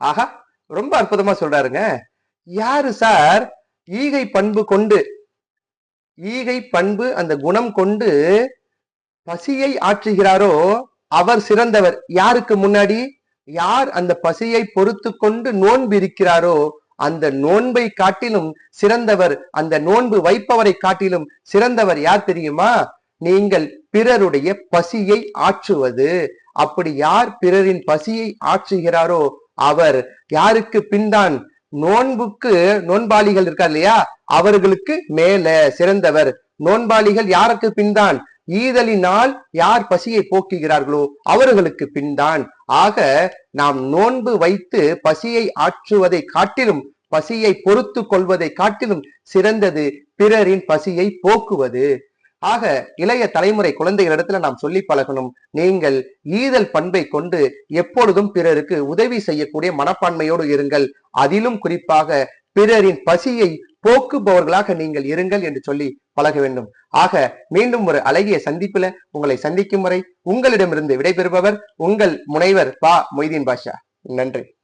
ஆஹா ரொம்ப அற்புதமா சொல்றாருங்க. யாரு சார்? ஈகை பண்பு கொண்டு ஈகை பண்பு அந்த குணம் கொண்டு பசியை ஆற்றுகிறாரோ அவர் சிறந்தவர். யாருக்கு முன்னாடி? யார் அந்த பசியை பொறுத்து கொண்டு நோன்பு இருக்கிறாரோ அந்த நோன்பை காட்டிலும் சிறந்தவர் அந்த நோன்பு வைப்பவரை காட்டிலும் சிறந்தவர் யார் தெரியுமா? நீங்கள் பிறருடைய பசியை ஆற்றுவது. அப்படி யார் பிறரின் பசியை ஆற்றுகிறாரோ அவர் யாருக்கு பின்தான்? நோன்புக்கு நோன்பாளிகள் இருக்கார் இல்லையா? அவர்களுக்கு மேல சிறந்தவர். நோன்பாளிகள் யாருக்கு பின்தான்? ஈதலினால் யார் பசியை போக்குகிறார்களோ அவர்களுக்கு பின்தான். ஆக நாம் நோன்பு வைத்து பசியை ஆற்றுவதை காட்டிலும் பசியை பொறுத்து கொள்வதை காட்டிலும் சிறந்தது பிறரின் பசியை போக்குவது. ஆக இளைய தலைமுறை குழந்தைகளிடத்துல நாம் சொல்லி பழகணும். நீங்கள் ஈதல் பண்பை கொண்டு எப்பொழுதும் பிறருக்கு உதவி செய்யக்கூடிய மனப்பான்மையோடு இருங்கள். அதிலும் குறிப்பாக பிறரின் பசியை போக்குபவர்களாக நீங்கள் இருங்கள் என்று சொல்லி பழக வேண்டும். ஆக மீண்டும் ஒரு அழகிய சந்திப்புல உங்களை சந்திக்கும் வரை உங்களிடமிருந்து விடைபெறுபவர் உங்கள் முனைவர் பா மொய்தீன் பாஷா. நன்றி.